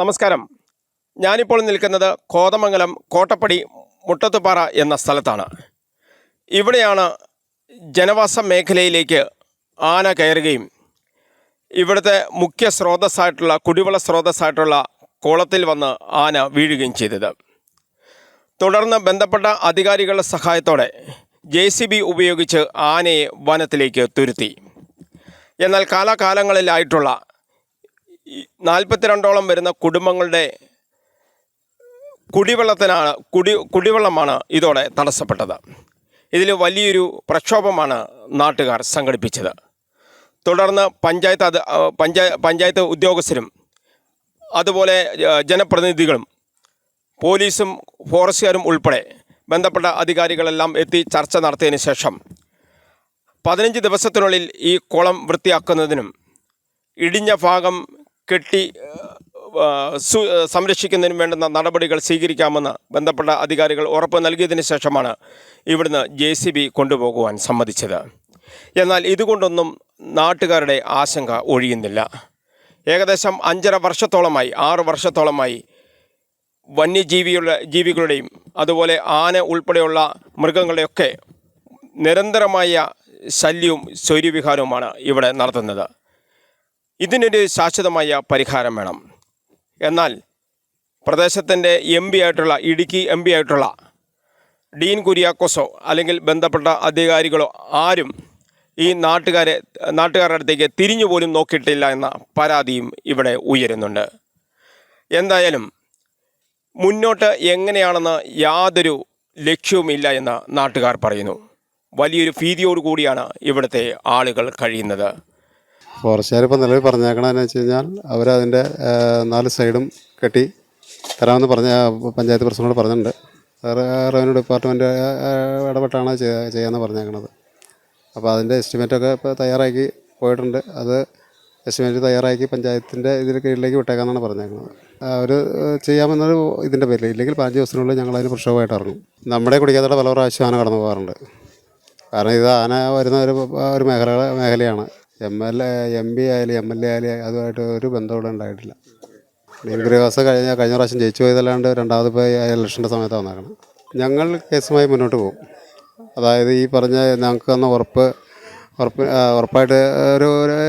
നമസ്കാരം. ഞാനിപ്പോൾ നിൽക്കുന്നത് കോതമംഗലം കോട്ടപ്പടി മുട്ടത്തുപാറ എന്ന സ്ഥലത്താണ്. ഇവിടെയാണ് ജനവാസ മേഖലയിലേക്ക് ആന കയറുകയും ഇവിടുത്തെ മുഖ്യ സ്രോതസ്സായിട്ടുള്ള കുടിവെള്ള സ്രോതസ്സായിട്ടുള്ള കുളത്തിൽ വന്ന് ആന വീഴുകയും ചെയ്തത്. തുടർന്ന് ബന്ധപ്പെട്ട അധികാരികളുടെ സഹായത്തോടെ ജെ സി ബി ഉപയോഗിച്ച് ആനയെ വനത്തിലേക്ക് തുരുത്തി. എന്നാൽ കാലാകാലങ്ങളിലായിട്ടുള്ള നാൽപ്പത്തിരണ്ടോളം വരുന്ന കുടുംബങ്ങളുടെ കുടിവെള്ളത്തിനാണ് കുടി കുടിവെള്ളമാണ് ഇതോടെ തടസ്സപ്പെട്ടത്. ഇതിൽ വലിയൊരു പ്രക്ഷോഭമാണ് നാട്ടുകാർ സംഘടിപ്പിച്ചത്. തുടർന്ന് പഞ്ചായത്ത് അത് പഞ്ചായ പഞ്ചായത്ത് ഉദ്യോഗസ്ഥരും അതുപോലെ ജനപ്രതിനിധികളും പോലീസും ഫോറസ്റ്റുകാരും ഉൾപ്പെടെ ബന്ധപ്പെട്ട അധികാരികളെല്ലാം എത്തി ചർച്ച നടത്തിയതിന് ശേഷം പതിനഞ്ച് ദിവസത്തിനുള്ളിൽ ഈ കുളം വൃത്തിയാക്കുന്നതിനും ഇടിഞ്ഞ ഭാഗം കെട്ടി സംരക്ഷിക്കുന്നതിന് വേണ്ടുന്ന നടപടികൾ സ്വീകരിക്കാമെന്ന് ബന്ധപ്പെട്ട അധികാരികൾ ഉറപ്പ് നൽകിയതിന് ശേഷമാണ് ഇവിടുന്ന് ജെ സി ബി കൊണ്ടുപോകുവാൻ സമ്മതിച്ചത്. എന്നാൽ ഇതുകൊണ്ടൊന്നും നാട്ടുകാരുടെ ആശങ്ക ഒഴിയുന്നില്ല. ഏകദേശം അഞ്ചര വർഷത്തോളമായി ആറ് വർഷത്തോളമായി വന്യജീവിയുടെ ജീവികളുടെയും അതുപോലെ ആന ഉൾപ്പെടെയുള്ള മൃഗങ്ങളുടെയൊക്കെ നിരന്തരമായ ശല്യവും സ്വൈര്യവിഹാരവുമാണ് ഇവിടെ നടത്തുന്നത്. ഇതിനൊരു ശാശ്വതമായ പരിഹാരം വേണം. എന്നാൽ പ്രദേശത്തിന്റെ എം പി ആയിട്ടുള്ള ഇടുക്കി എം പി ആയിട്ടുള്ള ഡീൻ കുര്യാക്കോസോ അല്ലെങ്കിൽ ബന്ധപ്പെട്ട അധികാരികളോ ആരും ഈ നാട്ടുകാരെ നാട്ടുകാരുടെ അടുത്തേക്ക് തിരിഞ്ഞു പോലും നോക്കിയിട്ടില്ല എന്ന പരാതിയും ഇവിടെ ഉയരുന്നുണ്ട്. എന്തായാലും മുന്നോട്ട് എങ്ങനെയാണെന്ന് യാതൊരു ലക്ഷ്യവുമില്ല എന്ന് നാട്ടുകാർ പറയുന്നു. വലിയൊരു ഭീതിയോടു കൂടിയാണ് ഇവിടുത്തെ ആളുകൾ കഴിയുന്നത്. ഫോറസ്റ്റുകാർ ഇപ്പോൾ നിലവിൽ പറഞ്ഞേക്കണമെന്ന് വെച്ച് കഴിഞ്ഞാൽ അവരതിന്റെ നാല് സൈഡും കെട്ടി തരാമെന്ന് പറഞ്ഞ പഞ്ചായത്ത് പ്രസിഡന്റ് പറഞ്ഞിട്ടുണ്ട്. റവന്യൂ ഡിപ്പാർട്ട്മെന്റ് ഇടപെട്ടാണ് ചെയ്യ- ചെയ്യാമെന്ന് പറഞ്ഞേക്കണത്. അപ്പോൾ അതിന്റെ എസ്റ്റിമേറ്റൊക്കെ ഇപ്പോൾ തയ്യാറാക്കി പോയിട്ടുണ്ട്. അത് എസ്റ്റിമേറ്റ് തയ്യാറാക്കി പഞ്ചായത്തിന്റെ ഇതിന് കീഴിലേക്ക് വിട്ടേക്കാമെന്നാണ് പറഞ്ഞേക്കുന്നത് അവർ ചെയ്യാമെന്നൊരു ഇതിന്റെ പേരിൽ ഇല്ലെങ്കിൽ പതിനഞ്ച് ദിവസത്തിനുള്ളിൽ ഞങ്ങൾ അതിന് പ്രക്ഷോഭമായിട്ട് ഇറങ്ങും. നമ്മുടെ കുടിക്കാത്തയുടെ പല പ്രാവശ്യം ആന കടന്നു പോകാറുണ്ട്. കാരണം ഇത് ആന വരുന്ന ഒരു ഒരു മേഖല മേഖലയാണ്. M L A M P ആയാലും എം എൽ എ ആയാലും അതുമായിട്ട് ഒരു ബന്ധം ഇവിടെ ഉണ്ടായിട്ടില്ല. നീലഗിരിവാസ കഴിഞ്ഞ കഴിഞ്ഞ പ്രാവശ്യം ജയിച്ചു പോയതല്ലാണ്ട് രണ്ടാമത് ഇപ്പോൾ ഇലക്ഷന്റെ സമയത്ത് വന്നേക്കണം. ഞങ്ങൾ കേസുമായി മുന്നോട്ട് പോകും. അതായത് ഈ പറഞ്ഞ ഞങ്ങൾക്ക് തന്ന ഉറപ്പ് ഉറപ്പ് ഉറപ്പായിട്ട് ഒരു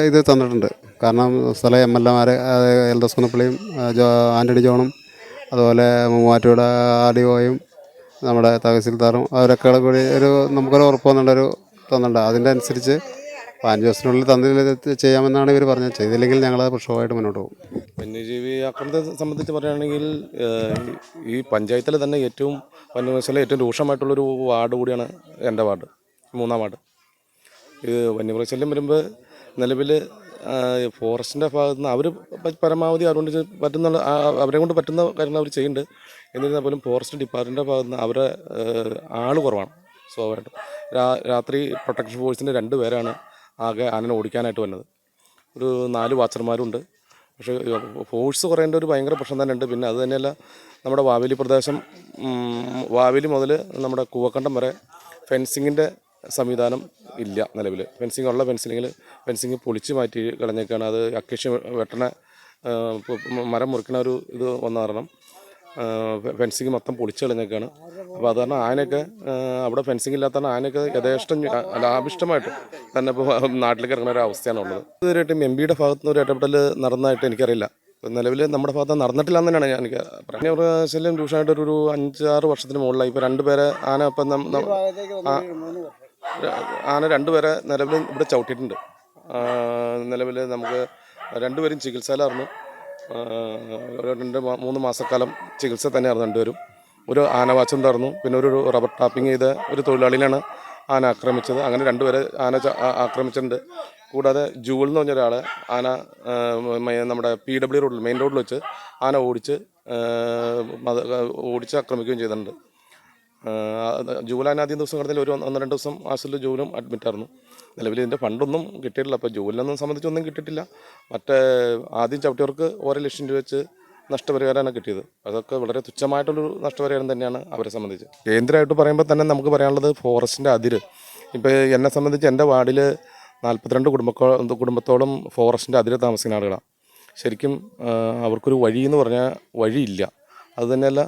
ഇത് തന്നിട്ടുണ്ട്. കാരണം സ്ഥല എം എൽ എമാർ എസ് കുന്നപ്പള്ളിയും ജോ ആന്റണി ജോണും അതുപോലെ മൂവാറ്റൂടെ ആർ ഡി ഒയും നമ്മുടെ തഹസിൽദാറും അവരൊക്കെ കൂടി ഒരു നമുക്കൊരു ഉറപ്പ് തന്നിട്ടൊരു തന്നിട്ടുണ്ട്. അതിന്റെ അനുസരിച്ച് പതിനഞ്ച് ദിവസത്തിനുള്ളിൽ തന്നിൽ ചെയ്യാമെന്നാണ് ഇവർ പറഞ്ഞത്. ചെയ്തില്ലെങ്കിൽ ഞങ്ങൾ പ്രക്ഷോഭമായിട്ട് മുന്നോട്ട് പോകും. വന്യജീവി ആക്രമണത്തെ സംബന്ധിച്ച് പറയുകയാണെങ്കിൽ ഈ പഞ്ചായത്തിൽ തന്നെ ഏറ്റവും വന്യമേശയിലെ ഏറ്റവും രൂക്ഷമായിട്ടുള്ളൊരു വാർഡ് കൂടിയാണ് എന്റെ വാർഡ് മൂന്നാം വാർഡ്. ഇത് വന്യമൃഗശല്യം വരുമ്പോൾ നിലവിൽ ഫോറസ്റ്റിന്റെ ഭാഗത്ത് നിന്ന് അവർ പരമാവധി അതുകൊണ്ട് പറ്റുന്ന അവരെ കൊണ്ട് പറ്റുന്ന കാര്യങ്ങൾ അവർ ചെയ്യുന്നുണ്ട്. എന്നിരുന്നാൽ പോലും ഫോറസ്റ്റ് ഡിപ്പാർട്ട്മെന്റിന്റെ ഭാഗത്ത് നിന്ന് അവരെ ആൾ കുറവാണ് സ്വാഭാവികമായിട്ടും. രാത്രി പ്രൊട്ടക്ഷൻ ഫോഴ്സിന്റെ രണ്ട് പേരാണ് ആകെ ആനനെ ഓടിക്കാനായിട്ട് വന്നത്. ഒരു നാല് വാച്ചർമാരുണ്ട്. പക്ഷേ ഫോഴ്സ് കുറയേണ്ട ഒരു ഭയങ്കര പ്രശ്നം തന്നെയുണ്ട്. പിന്നെ അത് തന്നെയല്ല നമ്മുടെ വാവേലി പ്രദേശം വാവേലി മുതൽ നമ്മുടെ കൂവക്കണ്ടം വരെ ഫെൻസിങ്ങിന്റെ സംവിധാനം ഇല്ല നിലവിൽ ഫെൻസിങ് ഉള്ള ഫെൻസിങ്ങിൽ ഫെൻസിങ് പൊളിച്ച് മാറ്റി കളഞ്ഞേക്കാണ്. അത് അക്കേഷ്യ വെട്ടണ മരം മുറിക്കണ ഒരു ഇത് വന്ന കാരണം. ഫെൻസിങ് മൊത്തം പൊളിച്ച് കളഞ്ഞേക്കാണ് അപ്പോൾ അത് കാരണം ആനയൊക്കെ അവിടെ ഫെൻസിങ് ഇല്ലാത്ത ആനയൊക്കെ യഥേഷ്ടം ലാഭിഷ്ടമായിട്ട് തന്നെ ഇപ്പോൾ നാട്ടിലേക്ക് ഇറങ്ങുന്ന ഒരു അവസ്ഥയാണ് ഉള്ളത് ഇതുവരെയായിട്ടും എം പിയുടെ ഭാഗത്തു നിന്ന് ഒരു ഇടപെടൽ നടന്നതായിട്ട് എനിക്കറിയില്ല. നിലവിൽ നമ്മുടെ ഭാഗത്ത് നടന്നിട്ടില്ല എന്ന് തന്നെയാണ് ഞാൻ എനിക്ക് പറഞ്ഞ പ്രാവശ്യം രൂക്ഷമായിട്ട് ഒരു അഞ്ചാറ് വർഷത്തിന് മുകളിലായി. ഇപ്പോൾ രണ്ടുപേരെ ആന ഇപ്പം ആന രണ്ടുപേരെ നിലവിൽ ഇവിടെ ചവിട്ടിയിട്ടുണ്ട്. നിലവിൽ നമുക്ക് രണ്ടുപേരും ചികിത്സയിലായിരുന്നു. രണ്ട് മൂന്ന് മാസക്കാലം ചികിത്സ തന്നെയായിരുന്നു രണ്ടുപേരും. ഒരു ആന വാച്ചും തറന്നു പിന്നെ ഒരു റബ്ബർ ടാപ്പിംഗ് ചെയ്ത ഒരു തൊഴിലാളിയിലാണ് ആന ആക്രമിച്ചത്. അങ്ങനെ രണ്ടുപേരെ ആന ആക്രമിച്ചിട്ടുണ്ട്. കൂടാതെ ജൂവൽ എന്ന് പറഞ്ഞ ഒരാളെ ആന നമ്മുടെ പി ഡബ്ല്യു റോഡിൽ മെയിൻ റോഡിൽ വെച്ച് ആന ഓടിച്ച് ഓടിച്ച് ആക്രമിക്കുകയും ചെയ്തിട്ടുണ്ട്. ജൂലാൻ ആദ്യം ദിവസം കിടന്നതിൽ ഒരു ഒന്ന് രണ്ട് ദിവസം ആശുപത്രിയിൽ ജൂലും അഡ്മിറ്റ് ആയിരുന്നു. നിലവിൽ ഇതിന്റെ ഫണ്ടൊന്നും കിട്ടിയിട്ടില്ല. അപ്പോൾ ജോലിനൊന്നും സംബന്ധിച്ചൊന്നും കിട്ടിയിട്ടില്ല. മറ്റേ ആദ്യം ചവിട്ടിയവർക്ക് ഓരോ ലക്ഷം രൂപ വെച്ച് നഷ്ടപരിഹാരമാണ് കിട്ടിയത്. അതൊക്കെ വളരെ തുച്ഛമായിട്ടുള്ളൊരു നഷ്ടപരിഹാരം തന്നെയാണ് അവരെ സംബന്ധിച്ച്. കേന്ദ്രമായിട്ട് പറയുമ്പോൾ തന്നെ നമുക്ക് പറയാനുള്ളത് ഫോറസ്റ്റിന്റെ അതിര്. ഇപ്പോൾ എന്നെ സംബന്ധിച്ച് എന്റെ വാർഡിൽ നാൽപ്പത്തിരണ്ട് കുടുംബ കുടുംബത്തോളം ഫോറസ്റ്റിന്റെ അതിര് താമസിക്കുന്ന ആളുകളാണ്. ശരിക്കും അവർക്കൊരു വഴി എന്ന് പറഞ്ഞാൽ വഴിയില്ല. അതുതന്നെയല്ല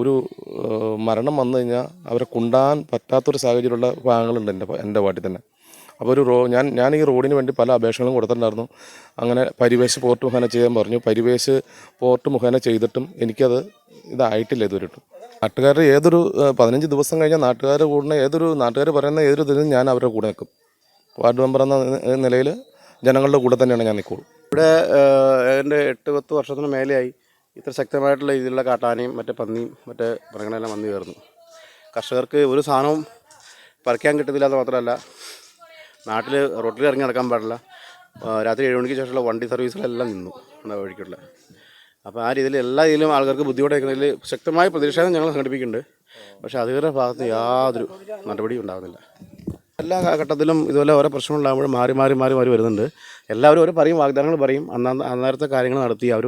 ഒരു മരണം വന്നു കഴിഞ്ഞാൽ അവരെ കൊണ്ടാൻ പറ്റാത്തൊരു സാഹചര്യമുള്ള ഭാഗങ്ങളുണ്ട് എന്റെ എന്റെ വാട്ടിൽ തന്നെ. അപ്പോൾ ഒരു റോ ഞാൻ ഞാൻ ഈ റോഡിന് വേണ്ടി പല അപേക്ഷകളും കൊടുത്തിട്ടുണ്ടായിരുന്നു. അങ്ങനെ പരിവേശ് പോർട്ട് മുഖേന ചെയ്യാൻ പറഞ്ഞു. പരിവേശ് പോർട്ട് മുഖേന ചെയ്തിട്ടും എനിക്കത് ഇതായിട്ടില്ല ഇതുവരെയിട്ടും നാട്ടുകാരുടെ ഏതൊരു പതിനഞ്ച് ദിവസം കഴിഞ്ഞാൽ നാട്ടുകാർ കൂടുന്ന ഏതൊരു നാട്ടുകാർ പറയുന്ന ഏതൊരു ഇതിനും ഞാൻ അവരുടെ കൂടെ നിൽക്കും. വാർഡ് മെമ്പർ എന്ന നിലയിൽ ജനങ്ങളുടെ കൂടെ തന്നെയാണ് ഞാൻ നിൽക്കുള്ളൂ. ഇവിടെ എന്റെ എട്ട് പത്ത് വർഷത്തിന് മേലെയായി ഇത്ര ശക്തമായിട്ടുള്ള രീതിയിലുള്ള കാട്ടാനയും മറ്റേ പന്നിയും മറ്റേ മൃഗങ്ങളെല്ലാം വന്നു കയറുന്നു കർഷകർക്ക് ഒരു സാധനവും പറിക്കാൻ കിട്ടുന്നില്ല എന്ന് മാത്രമല്ല നാട്ടിൽ റോട്ടിൽ ഇറങ്ങി നടക്കാൻ പാടില്ല. രാത്രി ഏഴ് മണിക്ക് ശേഷമുള്ള വണ്ടി സർവീസുകളെല്ലാം നിന്നു നമ്മുടെ വഴിക്കുള്ള. അപ്പോൾ ആ രീതിയിൽ എല്ലാ രീതിയിലും ആൾക്കാർക്ക് ബുദ്ധിമുട്ട് വയ്ക്കുന്നതിൽ ശക്തമായ പ്രതിഷേധം ഞങ്ങൾ സംഘടിപ്പിക്കുന്നുണ്ട്. പക്ഷേ അധികൃതരുടെ ഭാഗത്ത് യാതൊരു നടപടിയും ഉണ്ടാകുന്നില്ല. എല്ലാ ഘട്ടത്തിലും ഇതുപോലെ ഓരോ പ്രശ്നങ്ങളുണ്ടാകുമ്പോഴും മാറി മാറി മാറി മാറി വരുന്നുണ്ട്. എല്ലാവരും ഓരോ പറയും വാഗ്ദാനങ്ങൾ പറയും. അന്നാ അന്നേരത്തെ കാര്യങ്ങൾ നടത്തി അവർ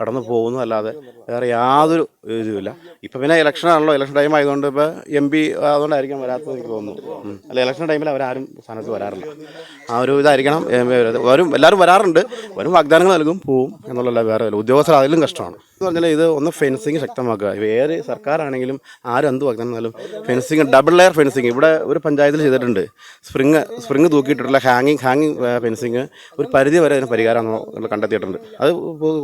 കടന്നു പോകുന്നു. അല്ലാതെ വേറെ യാതൊരു ഇതുമില്ല. ഇപ്പം പിന്നെ ഇലക്ഷൻ ആണല്ലോ. ഇലക്ഷൻ ടൈം ആയതുകൊണ്ട് ഇപ്പോൾ എം പി അതുകൊണ്ടായിരിക്കും വരാത്തത് എനിക്ക് തോന്നുന്നു. അല്ല ഇലക്ഷൻ ടൈമിൽ അവരാരും സ്ഥാനത്ത് വരാറില്ല. ആ ഒരു ഇതായിരിക്കണം. വരും. എല്ലാവരും വരാറുണ്ട്. വരും വാഗ്ദാനങ്ങൾ നൽകും പോവും. എന്നുള്ളതല്ല വേറെ ഉദ്യോഗസ്ഥർ അതിലും കഷ്ടമാണ്. എന്ന് പറഞ്ഞാൽ ഇത് ഒന്ന് ഫെൻസിങ് ശക്തമാക്കുക. വേറെ സർക്കാരാണെങ്കിലും ആരും എന്ത് നൽകും ഫെൻസിങ് ഡബിൾ ലെയർ ഫെൻസിങ് ഇവിടെ ഒരു പഞ്ചായത്തിൽ ചെയ്തിട്ടുണ്ട്. സ്പ്രിങ് സ്പ്രിങ് തൂക്കിയിട്ടുള്ള ഹാങ്ങിങ് ഹാങ്ങിങ് ഫെൻസിങ് ഒരു പരിധി വരെ അതിന് പരിഹാരം നമ്മൾ കണ്ടെത്തിയിട്ടുണ്ട്. അത്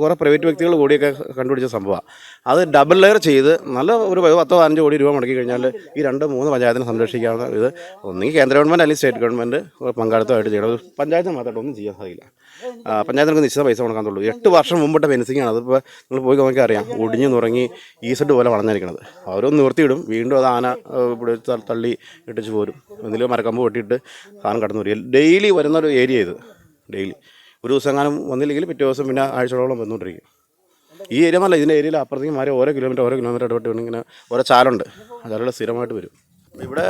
കുറേ പ്രൈവറ്റ് വ്യക്തികൾ കൂടിയൊക്കെ കണ്ടുപിടിച്ച സംഭവമാണ് അത് ഡബിൾ ലെയർ ചെയ്ത് നല്ല ഒരു പത്തോ പതിനഞ്ചോ കോടി രൂപ മുടക്കി കഴിഞ്ഞാൽ ഈ രണ്ട് മൂന്ന് പഞ്ചായത്തിനെ സംരക്ഷിക്കാവുന്ന ഇത് ഒന്നുകിൽ കേന്ദ്ര ഗവൺമെന്റ് അല്ലെങ്കിൽ സ്റ്റേറ്റ് ഗവൺമെന്റ് പങ്കാളിത്തമായിട്ട് ചെയ്യണം. പഞ്ചായത്ത് പഞ്ചായത്തിന് മാത്രമായിട്ട് ഒന്നും ചെയ്യാൻ സാധിക്കില്ല. ആ, പഞ്ചായത്തിന് നിശ്ചിത പൈസ കൊടുക്കാത്തുള്ളൂ എട്ട് വർഷം മുമ്പിട്ട ഫെൻസിങ് ആണ്. അതിപ്പോൾ നിങ്ങൾ പോയി നോക്കി അറിയാം. ഒടിഞ്ഞു നുറങ്ങി ഈസഡ് പോലെ വളർന്നിരിക്കുന്നത് അവരൊന്ന് നിർത്തിയിടും. വീണ്ടും അത് ആന ഇവിടെ തള്ളി ഇട്ടിച്ച് പോരും. എന്തെങ്കിലും മരക്കമ്പ് വെട്ടിയിട്ട് സാധനം കടന്നു വരും. ഡെയിലി വരുന്ന ഒരു ഏരിയ ഇത്. ഡെയിലി. ഒരു ദിവസം എങ്ങാനും വന്നില്ലെങ്കിൽ പിറ്റേ ദിവസം പിന്നെ ആഴ്ചകളോളം വന്നുകൊണ്ടിരിക്കും ഈ ഏരിയ എന്നല്ല ഇതിന്റെ ഏരിയയിൽ അപ്പുറത്തേക്ക് മാറി ഓരോ കിലോമീറ്റർ ഓരോ കിലോമീറ്റർ ഇടപെട്ട് ഇങ്ങനെ ഓരോ ചാലുണ്ട്. അതെല്ലാം സ്ഥിരമായിട്ട് വരും. ഇവിടെ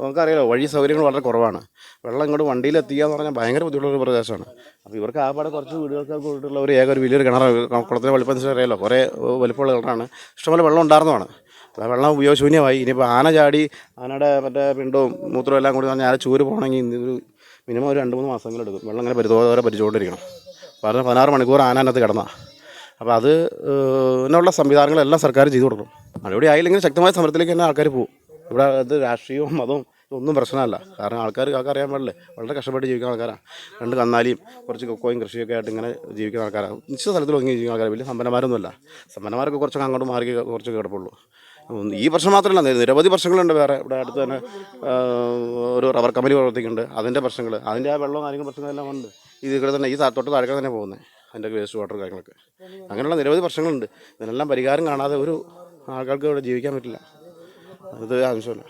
നമുക്കറിയാലോ വഴി സൗകര്യങ്ങൾ വളരെ കുറവാണ്. വെള്ളം ഇങ്ങോട്ട് വണ്ടിയിൽ എത്തിക്കുക എന്ന് പറഞ്ഞാൽ ഭയങ്കര ബുദ്ധിമുട്ടുള്ള പ്രദേശമാണ്. അപ്പോൾ ഇവർക്ക് ആപാടെ കുറച്ച് വീടുകൾക്ക് കൂട്ടുള്ള ഒരു ഏക ഒരു വലിയൊരു കിണർ കുളത്തിന്റെ വലിപ്പം അറിയാലോ കുറേ വലിപ്പമുള്ള കിണറാണ്. ഇഷ്ടംപോലെ വെള്ളം ഉണ്ടായിരുന്നതാണ്. ആ വെള്ളം ഉപയോഗശൂന്യമായി. ഇനിയിപ്പോൾ ആന ചാടി ആനയുടെ മറ്റേ പിണ്ടവും മൂത്രവും എല്ലാം കൂടി പറഞ്ഞാൽ ആ ചൂര് പോകണമെങ്കിൽ ഒരു മിനിമം ഒരു രണ്ട് മൂന്ന് മാസങ്ങൾ എടുക്കും. വെള്ളം ഇങ്ങനെ പരിതോധരെ പരിച്ചുകൊണ്ടിരിക്കണം പറഞ്ഞ പതിനാറ് മണിക്കൂർ ആന അതിനകത്ത് അപ്പോൾ അത് ഇതിനുള്ള സംവിധാനങ്ങളെല്ലാം സർക്കാർ ചെയ്തു കൊടുക്കും. അവിടെ ആയില്ലെങ്കിൽ ശക്തമായ സമരത്തിലേക്ക് തന്നെ ആൾക്കാർ പോകും. ഇവിടെ അത് രാഷ്ട്രീയവും മതവും ഒന്നും പ്രശ്നമല്ല. കാരണം ആൾക്കാർ ആൾക്കാർ അറിയാൻ പാടില്ലേ? വളരെ കഷ്ടപ്പെട്ട് ജീവിക്കുന്ന ആൾക്കാരാണ്. രണ്ട് കന്നാലിയും കുറച്ച് കൊക്കോയും കൃഷിയൊക്കെ ആയിട്ട് ഇങ്ങനെ ജീവിക്കുന്ന ആൾക്കാരാണ്. നിശ്ചിത സ്ഥലത്തിൽ ഒതുങ്ങി ജീവിക്കുന്ന ആൾക്കാർ വലിയ സമ്പന്നമാരൊന്നുമല്ല സമ്പന്നമാരൊക്കെ കുറച്ചൊക്കെ അങ്ങോട്ട് മാറി കുറച്ച് കിടപ്പുള്ളൂ. ഈ പ്രശ്നം മാത്രമല്ല നിരവധി പ്രശ്നങ്ങളുണ്ട് വേറെ. ഇവിടെ അടുത്ത് തന്നെ ഒരു റബ്ബർ കമ്പനി പ്രവർത്തിക്കുന്നുണ്ട്. അതിന്റെ പ്രശ്നങ്ങൾ അതിന്റെ ആ വെള്ളവും കാര്യങ്ങളും പ്രശ്നങ്ങളെല്ലാം ഉണ്ട്. ഇത് ഇവിടെ തന്നെ ഈ തൊട്ട് താഴെ തന്നെ പോകുന്നത് അതിന്റെ വേസ്റ്റ് വാട്ടർ കാര്യങ്ങളൊക്കെ. അങ്ങനെയുള്ള നിരവധി പ്രശ്നങ്ങളുണ്ട്. ഇതിനെല്ലാം പരിഹാരം കാണാതെ ഒരു ആൾക്കാർക്ക് ഇവിടെ ജീവിക്കാൻ പറ്റില്ല. 我都让你说了。